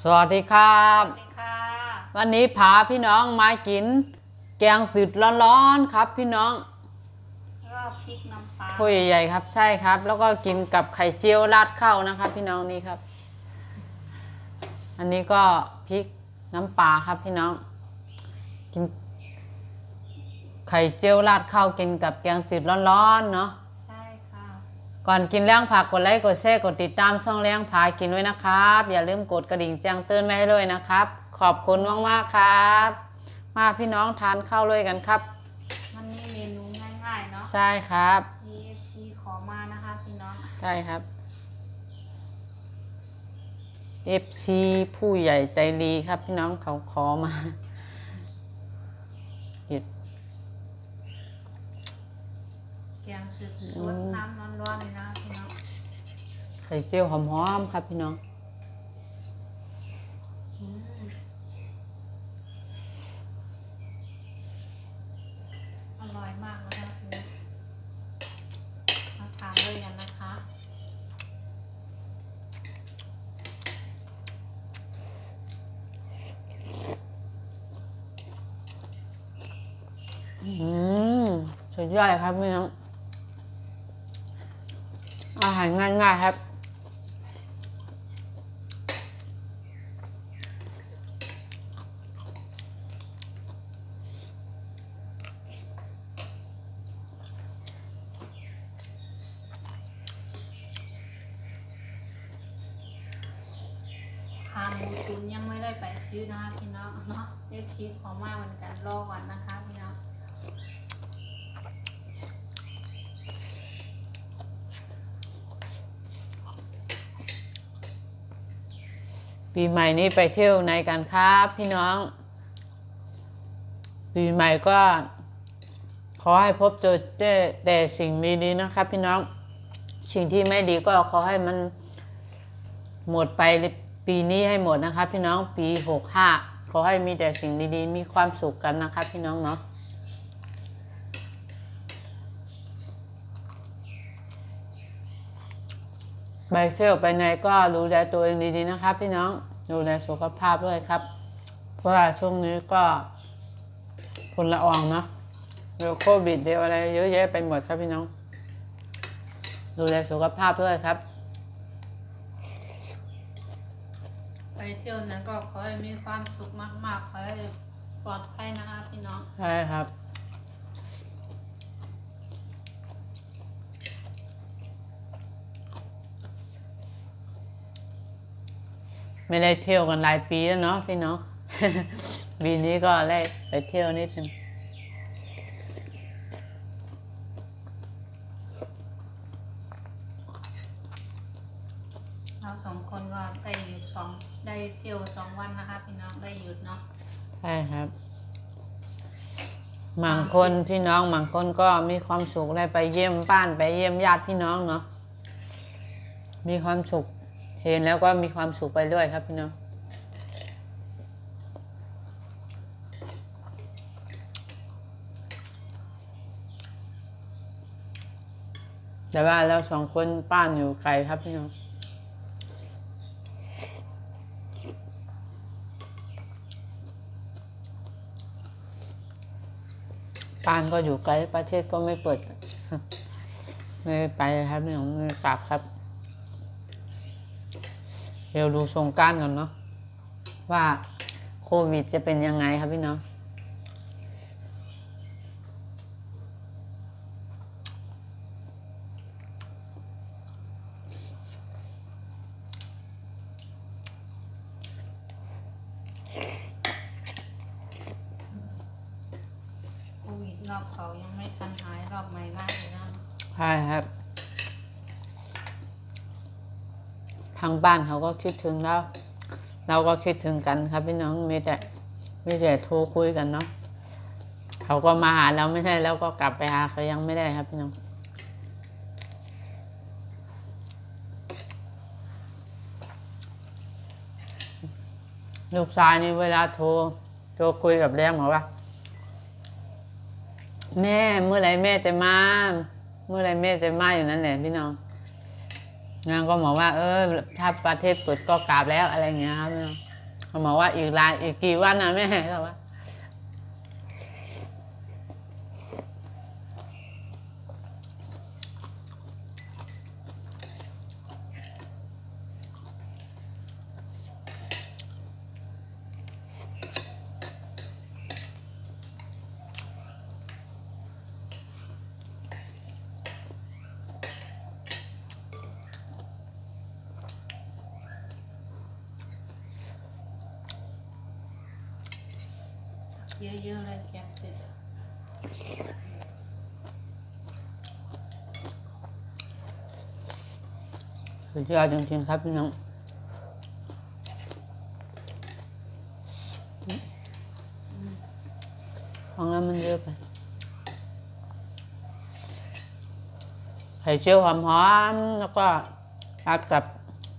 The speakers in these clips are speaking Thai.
สวัสดีครับ สวัสดีค่ะ วันนี้พาพี่น้องมากิน แกงสืดร้อนๆครับพี่น้องก็พริกน้ำปลาถ้วยใหญ่ๆครับ ใช่ครับ แล้วก็กินกับไข่เจียวราดข้าวนะครับ พี่น้องนี่ครับ อันนี้ก็พริกน้ำปลาครับพี่น้อง กิน ไข่เจียวราดข้าวกินกับแกงจืดร้อนๆเนาะใช่ค่ะ ก่อนกินเลี้ยงผักกดไลค์กดแชร์กดติดตามช่องเลี้ยงผากินไว้นะครับ อย่าลืมกดกระดิ่งแจ้งเตือนไว้ให้ด้วยนะครับ ขอบคุณมากๆครับ มาพี่น้องทานข้าวเลยกันครับ มันนี่เมนูง่ายๆเนาะใช่ครับ EFC ขอมานะคะพี่น้องใช่ครับ FC ผู้ใหญ่ใจดีครับพี่น้องเขาขอมาหยุด แกง จืดซดน้ำร้อนๆเลยนะพี่น้องไข่เจียวหอมๆครับพี่น้อง อืมอร่อยมากนะคะพี่น้องมาทานด้วยกันนะคะ อืมสุดยอดเลยครับพี่น้องอาหารง่ายๆครับขาหมูตุ๋นยังไม่ได้ไปซื้อนะคะพี่น้องเนาะ EFC ขอมากเหมือนกันรอก่อนนะคะพี่น้อง ปีใหม่นี้ไปเที่ยวไหนกันครับพี่น้อง ปีใหม่ก็ ขอให้พบเจอแต่แต่สิ่งดีๆนะครับ พี่น้อง สิ่งที่ไม่ดีก็ขอให้มันหมดไปปีนี้ให้หมดนะครับ พี่น้องปีหกห้าขอให้มีแต่สิ่งดีๆ มีความสุขกันนะครับ พี่น้องเนาะไปเที่ยวไปไหนก็ดูแลตัวเองดีๆนะครับพี่น้อง ดูแลสุขภาพด้วยครับ เพราะว่าช่วงนี้ก็พลละอองเนาะเดี๋ยวโควิดเดี๋ยวอะไรเยอะแยะไปหมดครับพี่น้อง ดูแลสุขภาพด้วยครับ ไปเที่ยวนั้นก็ขอให้มีความสุขมากๆขอให้ปลอดภัยนะคะพี่น้อง ใช่ครับ ไม่ได้เที่ยวกันหลายปีแล้วเนาะพี่น้องปีนี้ก็ได้ไปเที่ยวนิดนึงเราสองคนก็ได้อยู่สองได้เที่ยวสองวันนะคะพี่น้องได้หยุดเนาะใช่ครับบางคนพี่น้องบางคนก็มีความสุขได้ไปเยี่ยมบ้านไปเยี่ยมญาติพี่น้องเนาะมีความสุข เห็นแล้วก็มีความสุขไปด้วยครับพี่น้องแต่ว่าเราสองคนบ้านอยู่ไกลครับพี่น้องบ้านก็อยู่ไกลประเทศก็ไม่เปิดไม่ไปครับพี่น้องไม่กลับครับ เดี๋ยวดูสงกรารก่อนเนาะว่าโควิดจะเป็นยังไงครับพี่น้องโควิดรอบเขายังไม่ทันหายรอบใหม่มากเลยนะใช่ครับ ทางบ้านเขาก็คิดถึงเราเราก็คิดถึงกันครับพี่น้องมีแต่มีแต่โทรคุยกันเนาะเขาก็มาหาเราไม่ได้แล้วก็กลับไปหาเขายังไม่ได้ครับพี่น้องลูกชายนี่เวลาโทรโทรคุยกับแรงบอกว่า แม่เมื่อไรแม่จะมา เมื่อไรแม่จะมาอยู่นั่นแหละพี่น้อง นางก็บอกว่า เออ ถ้าประเทศเปิดก็กลับแล้วอะไรเงี้ยครับเขาบอกว่าอีกหลายอีกกี่วันนะแม่เขาว่า เยอะๆเลยแกงเสร็จสุดยอดจริงๆครับพี่น้องของแล้วมันเยอะไป ไข่เจียวหอมๆ แล้วก็ราดกับ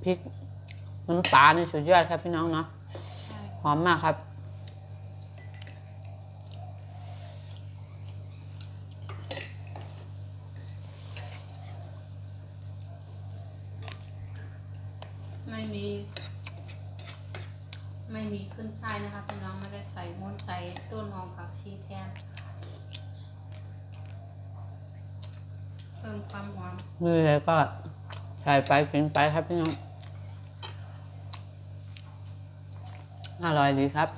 พริกน้ำปลาในสุดยอดครับพี่น้องเนาะ หอมมากครับ ไม่มี ไม่มีขึ้นช่ายนะคะพี่น้องไม่ได้ใส่ม้วนใส่ต้นหอมผักชีแทนเพิ่ มความหอมมือเลยก็ใส่ไปกินไปครับพี่น้อง อร่อยดีครับ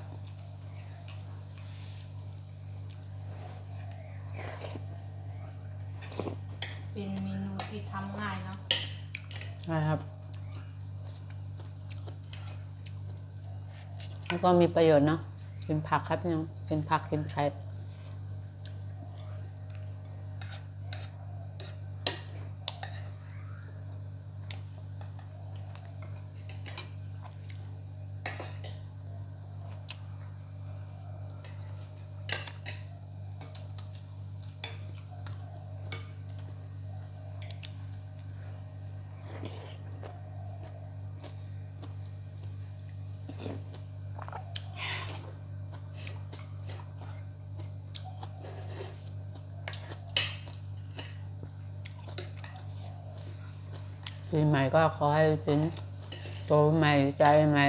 เป็นเมนูที่ทำง่ายเนาะใช่ครับ แล้วก็มีประโยชน์เนาะกินผักครับพี่น้องกินผักกินไข่ ปีใหม่ก็ขอให้เป็นโตใหม่ใจใหม่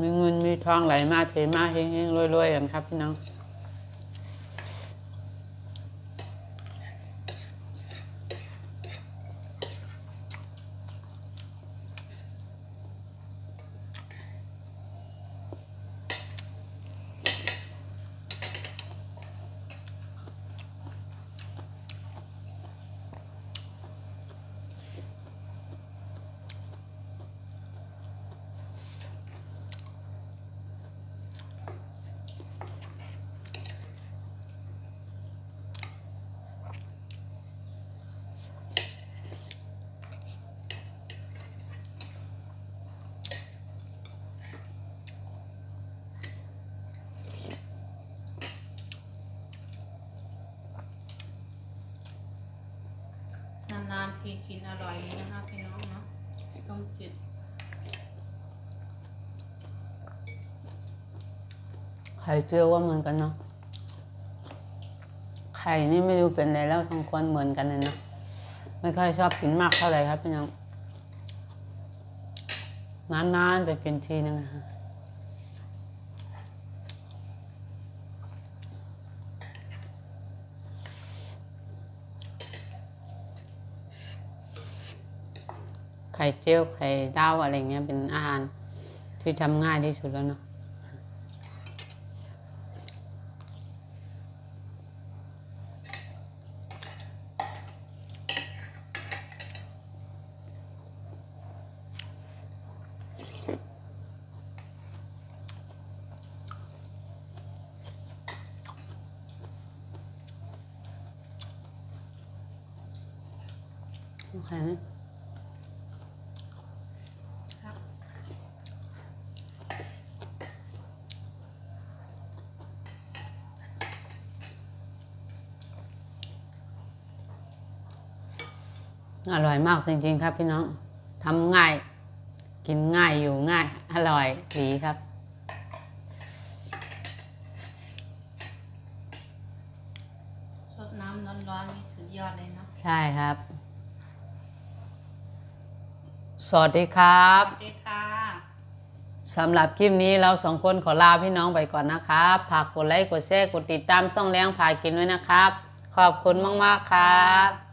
มีเงินมีทองไหลมาเทมาเฮงๆรวยๆอย่างครับพี่น้อง นานๆทีกินอร่อยนี้นะคะพี่น้องเนาะต้มจืดไข่เจียวก็เหมือนกันเนาะไข่นี่ไม่รู้เป็นอะไรแล้วสองคนเหมือนกันเลยเนาะไม่ค่อยชอบกินมากเท่าไหร่ครับพี่น้องนานๆจะกินทีนึงอะค่ะ ไข่เจียวไข่ดาวอะไรเงี้ยเป็นอาหารที่ทำง่ายที่สุดแล้วเนาะโอเคนะ ครับ อร่อยมากจริง ๆ ครับพี่น้องทำง่าย กินง่ายอยู่ง่าย อร่อยดีครับสดน้ำร้อนๆนี่สุดยอดเลยเนาะใช่ครับ สวัสดีครับสวัสดีค่ะ สำหรับคลิปนี้เราสองคนขอลาพี่น้องไปก่อนนะครับฝากกดไลค์กดแชร์กดติดตามช่องแรงพากินไว้นะครับ ขอบคุณมาก ๆ ครับ